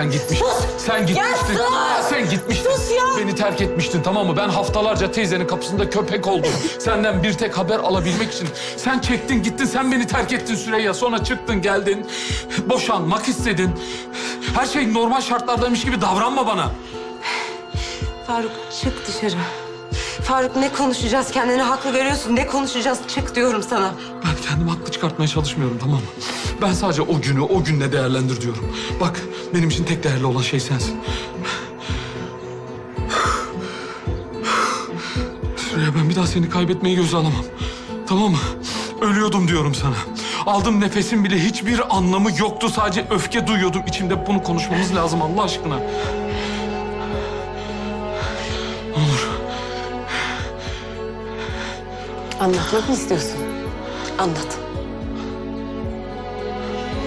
sen gitmiştin. Sen gitmiştin. sus! Sen gitmiştin. Sus ya! Beni terk etmiştin tamam mı? Ben haftalarca teyzenin kapısında köpek oldum. Senden bir tek haber alabilmek için. Sen çektin gittin sen beni terk ettin Süreyya. Sonra çıktın geldin. Boşanmak istedin. Her şey normal şartlardaymış gibi davranma bana. Faruk çık dışarı. Faruk ne konuşacağız? Kendini haklı görüyorsun. Ne konuşacağız? Çık diyorum sana. Kendimi haklı çıkartmaya çalışmıyorum tamam mı? Ben sadece o günü o günle değerlendir diyorum. Bak benim için tek değerli olan şey sensin. Süreyya ben bir daha seni kaybetmeyi göze alamam. Tamam mı? Ölüyordum diyorum sana. Aldığım nefesin bile hiçbir anlamı yoktu. Sadece öfke duyuyordum içimde. Bunu konuşmamız lazım Allah aşkına. Anlatmak mı istiyorsun? Anlat.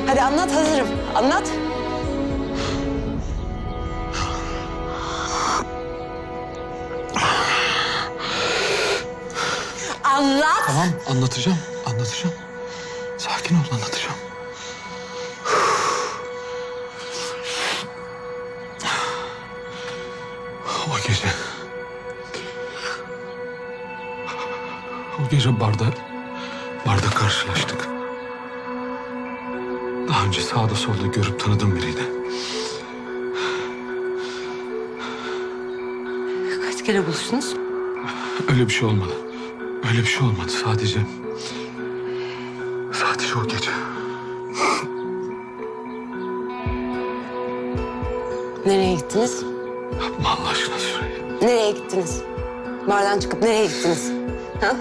Hadi anlat hazırım. Anlat. Anlat. Tamam anlatacağım. Anlatacağım. Sakin ol anlatacağım. O gece... O gece barda... Barda karşılaştık. Daha önce sağda solda görüp tanıdığım biriydi. Kaç kere buluştunuz? Öyle bir şey olmadı. Öyle bir şey olmadı sadece. Sadece o gece. Nereye gittiniz? Yapma Allah aşkına Süreyya. Nereye gittiniz? Bardan çıkıp nereye gittiniz? Ha?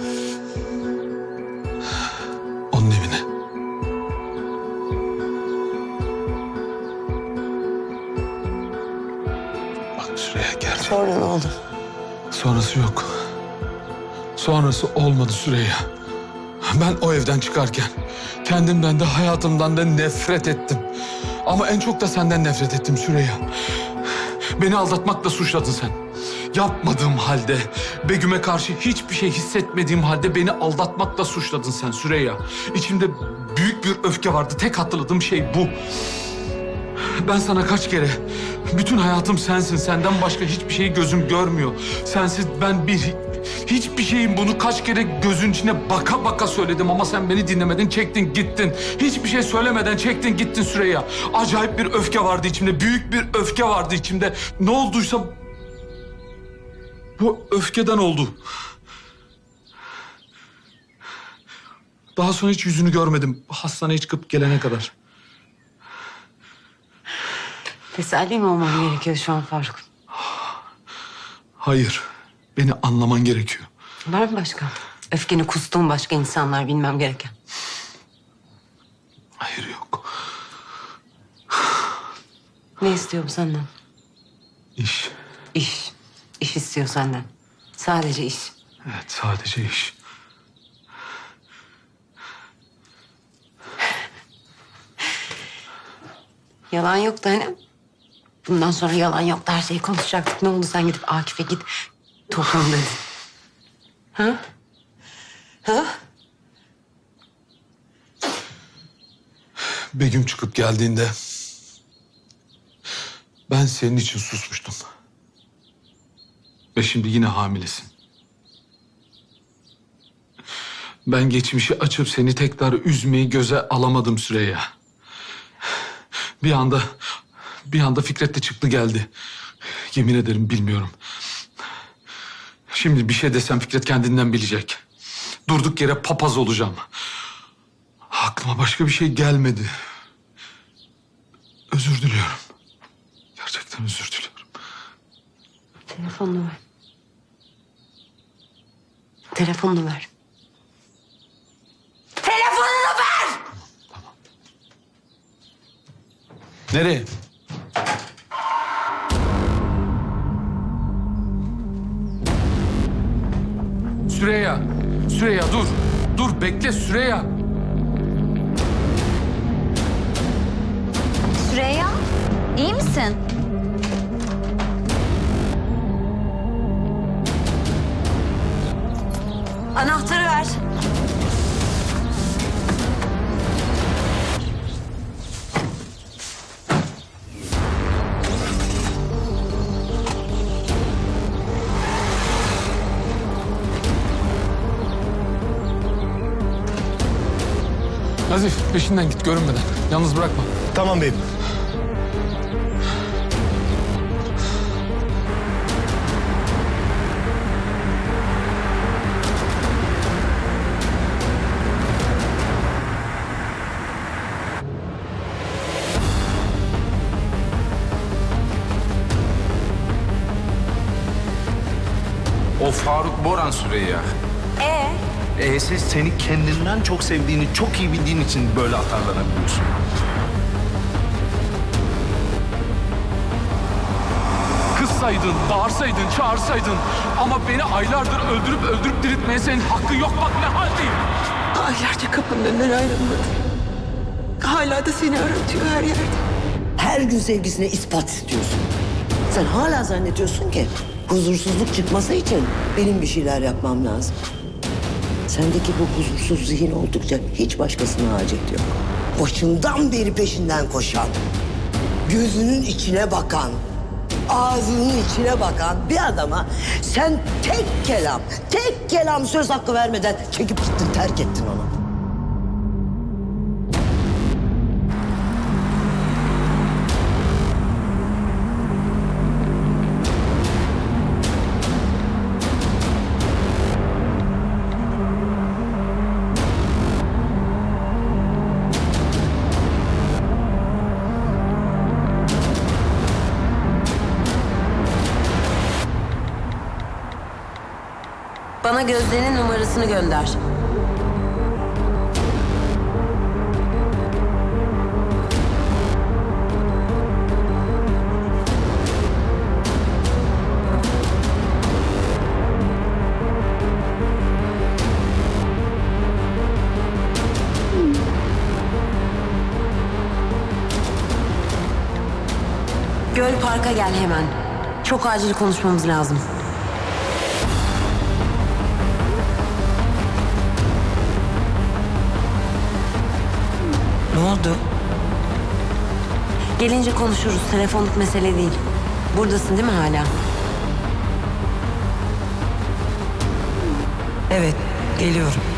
Süreyya gerçek. Sonra ne oldu? Sonrası yok. Sonrası olmadı Süreyya. Ben o evden çıkarken kendimden de hayatımdan da nefret ettim. Ama en çok da senden nefret ettim Süreyya. Beni aldatmakla suçladın sen. Yapmadığım halde, Begüm'e karşı hiçbir şey hissetmediğim halde beni aldatmakla suçladın sen Süreyya. İçimde büyük bir öfke vardı. Tek hatırladığım şey bu. Ben sana kaç kere bütün hayatım sensin. Senden başka hiçbir şeyi gözüm görmüyor. Sensiz ben bir hiçbir şeyin bunu kaç kere gözün içine baka baka söyledim ama sen beni dinlemedin, çektin, gittin. Hiçbir şey söylemeden çektin, gittin Süreyya. Acayip bir öfke vardı içimde. Büyük bir öfke vardı içimde. Ne olduysa bu öfkeden oldu. Daha sonra hiç yüzünü görmedim. Hastaneye çıkıp gelene kadar. Teselli mi olmam gerekiyor şu an Faruk? Hayır. Beni anlaman gerekiyor. Var mı başka? Öfkeni kustuğun başka insanlar bilmem gereken. Hayır yok. Ne istiyorum senden? İş. İş. İş istiyor senden. Sadece iş. Evet sadece iş. Yalan yoktu hani. Bundan sonra yalan yoktu. Her şeyi konuşacaktık. Ne oldu sen gidip Akif'e git. Toplum dedin. Ha? Ha? Begüm çıkıp geldiğinde ben senin için susmuştum. Ve şimdi yine hamilesin. Ben geçmişi açıp seni tekrar üzmeyi göze alamadım Süreyya. Bir anda, bir anda Fikret de çıktı geldi. Yemin ederim bilmiyorum. Şimdi bir şey desem Fikret kendinden bilecek. Durduk yere papaz olacağım. Aklıma başka bir şey gelmedi. Özür diliyorum. Gerçekten özür diliyorum. Telefonunu ver. Telefonunu ver. Telefonunu ver! Nereye? Süreyya. Süreyya dur. Dur bekle Süreyya. Süreyya, iyi misin? Nazif peşinden git görünmeden. Yalnız bırakma. Tamam beyim. O Faruk Boran Süreyya. Ee? E'si seni kendinden çok sevdiğini çok iyi bildiğin için böyle atarlanabiliyorsun. Kızsaydın, bağırsaydın, çağırsaydın. Ama beni aylardır öldürüp öldürüp diriltmeye senin hakkın yok. Bak ne haldeyim. Aylarca kapının önünden ayrılmadı. Hala da seni aratıyor her yerde. Her gün sevgisine ispat istiyorsun. Sen hala zannediyorsun ki huzursuzluk çıkması için benim bir şeyler yapmam lazım. Sendeki bu huzursuz zihin oldukça hiç başkasına hacet yok. Başından beri peşinden koşan, gözünün içine bakan, ağzının içine bakan bir adama sen tek kelam, tek kelam söz hakkı vermeden çekip gittin, terk ettin onu. Bana Gözde'nin numarasını gönder. Göl Park'a gel hemen. Çok acil konuşmamız lazım. Oldu? Gelince konuşuruz. Telefonluk mesele değil. Buradasın değil mi hala? Evet, geliyorum.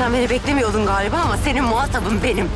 Sen beni beklemiyordun galiba ama senin muhatabın benim.